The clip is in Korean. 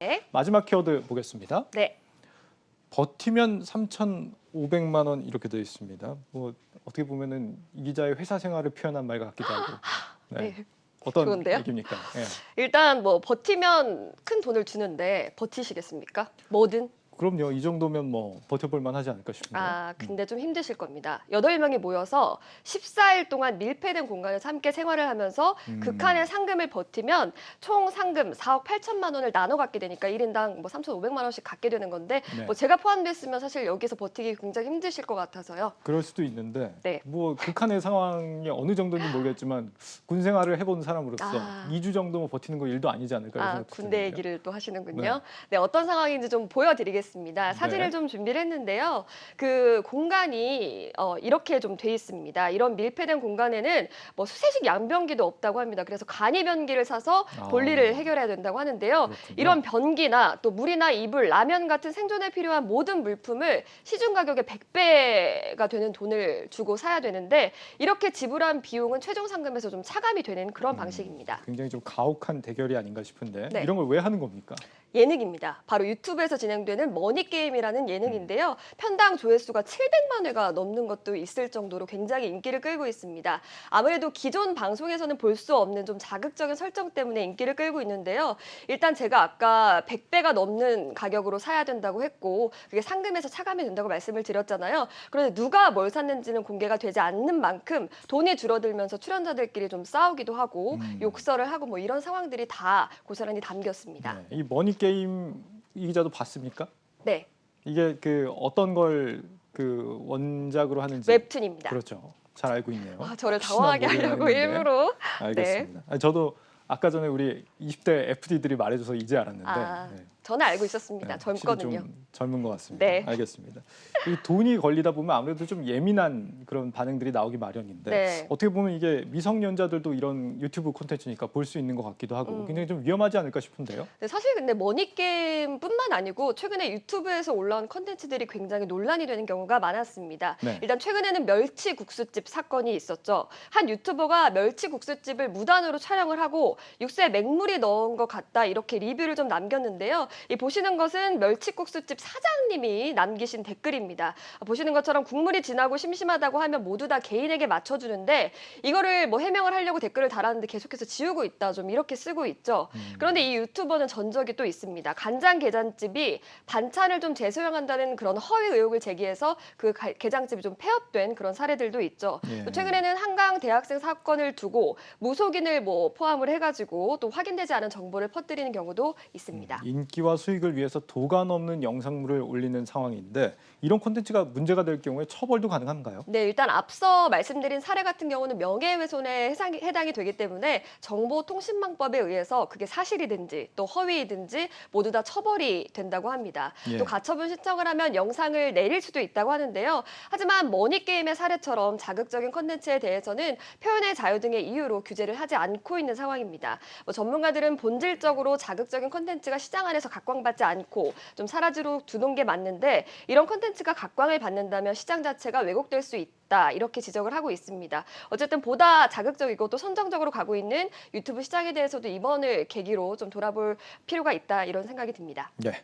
네. 마지막 키워드 보겠습니다. 네. 버티면 3,500만 원 이렇게 되어 있습니다. 뭐 어떻게 보면은 이 기자의 회사 생활을 표현한 말 같기도 하고. 네. 네. 어떤 좋은데요? 얘기입니까? 예. 일단 뭐 버티면 큰 돈을 주는데 버티시겠습니까? 뭐든. 그럼요. 이 정도면 뭐 버텨볼 만하지 않을까 싶은데요. 아, 근데 좀 힘드실 겁니다. 여덟 명이 모여서 14일 동안 밀폐된 공간에서 함께 생활을 하면서 음. 극한의 상금을 버티면 총 상금 4억 8천만 원을 나눠 갖게 되니까 1인당 뭐 3,500만 원씩 갖게 되는 건데 네. 뭐 제가 포함됐으면 사실 여기서 버티기 굉장히 힘드실 것 같아서요. 그럴 수도 있는데 네. 뭐 극한의 상황이 어느 정도인지 모르겠지만 군 생활을 해본 사람으로서 아. 2주 정도 뭐 버티는 거 일도 아니지 않을까 아, 생각이 군대 드는데요. 얘기를 또 하시는군요. 네. 어떤 상황인지 좀 보여드리겠습니다. 사진을 네. 좀 준비를 했는데요. 그 공간이 어, 이렇게 좀 돼 있습니다. 이런 밀폐된 공간에는 뭐 수세식 양변기도 없다고 합니다. 그래서 간이 변기를 사서 아. 볼일을 해결해야 된다고 하는데요. 그렇군요. 이런 변기나 또 물이나 이불, 라면 같은 생존에 필요한 모든 물품을 시중 가격의 100배가 되는 돈을 주고 사야 되는데 이렇게 지불한 비용은 최종 상금에서 좀 차감이 되는 그런 음. 방식입니다. 굉장히 좀 가혹한 대결이 아닌가 싶은데 네. 이런 걸 왜 하는 겁니까? 예능입니다. 바로 유튜브에서 진행되는 머니게임이라는 예능인데요. 편당 조회수가 700만 회가 넘는 것도 있을 정도로 굉장히 인기를 끌고 있습니다. 아무래도 기존 방송에서는 볼 수 없는 좀 자극적인 설정 때문에 인기를 끌고 있는데요. 일단 제가 아까 100배가 넘는 가격으로 사야 된다고 했고 그게 상금에서 차감이 된다고 말씀을 드렸잖아요. 그런데 누가 뭘 샀는지는 공개가 되지 않는 만큼 돈이 줄어들면서 출연자들끼리 좀 싸우기도 하고 음. 욕설을 하고 뭐 이런 상황들이 다 고스란히 담겼습니다. 네. 이 머니 게임 이 기자도 봤습니까? 네, 이게 그 어떤 걸 그 원작으로 하는지 웹툰입니다. 그렇죠. 잘 알고 있네요. 와, 저를 당황하게 하려고. 일부러. 알겠습니다. 아니, 저도 아까 전에 우리 20대 FD들이 말해줘서 이제 알았는데 아, 네. 저는 알고 있었습니다. 네, 젊거든요. 좀 젊은 것 같습니다. 네. 알겠습니다. 이 돈이 걸리다 보면 아무래도 좀 예민한 그런 반응들이 나오기 마련인데 네. 어떻게 보면 이게 미성년자들도 이런 유튜브 콘텐츠니까 볼 수 있는 것 같기도 하고 음. 굉장히 좀 위험하지 않을까 싶은데요. 네, 사실 근데 머니게임뿐만 아니고 최근에 유튜브에서 올라온 컨텐츠들이 굉장히 논란이 되는 경우가 많았습니다. 네. 일단 최근에는 멸치 국수집 사건이 있었죠. 한 유튜버가 멸치 국수집을 무단으로 촬영을 하고 육수에 맹물이 넣은 것 같다 이렇게 리뷰를 좀 남겼는데요. 이 보시는 것은 멸치국수집 사장님이 남기신 댓글입니다. 보시는 것처럼 국물이 진하고 심심하다고 하면 모두 다 개인에게 맞춰주는데 이거를 뭐 해명을 하려고 댓글을 달았는데 계속해서 지우고 있다 좀 이렇게 쓰고 있죠. 음. 그런데 이 유튜버는 전적이 또 있습니다. 간장 게장집이 반찬을 좀 재소용한다는 그런 허위 의혹을 제기해서 그 가- 게장집이 좀 폐업된 그런 사례들도 있죠. 예. 또 최근에는 한강 대학생 사건을 두고 무속인을 뭐 포함을 해가지고 또 확인되지 않은 정보를 퍼뜨리는 경우도 있습니다. 음, 인기와 수익을 위해서 도가 넘는 영상물을 올리는 상황인데 이런 콘텐츠가 문제가 될 경우에 처벌도 가능한가요? 네, 일단 앞서 말씀드린 사례 같은 경우는 명예훼손에 해당이, 되기 때문에 정보통신망법에 의해서 그게 사실이든지 또 허위이든지 모두 다 처벌이 된다고 합니다. 예. 또 가처분 신청을 하면 영상을 내릴 수도 있다고 하는데요. 하지만 머니게임의 사례처럼 자극적인 컨텐츠에 대해서는 표현의 자유 등의 이유로 규제를 하지 않고 있는 상황입니다. 뭐 전문가들은 본질적으로 자극적인 컨텐츠가 시장 안에서 각광받지 않고 좀 사라지로 두는 게 맞는데 이런 컨텐츠가 각광을 받는다면 시장 자체가 왜곡될 수 있다 이렇게 지적을 하고 있습니다. 어쨌든 보다 자극적이고 또 선정적으로 가고 있는 유튜브 시장에 대해서도 이번을 계기로 좀 돌아볼 필요가 있다 이런 생각이 듭니다. 네.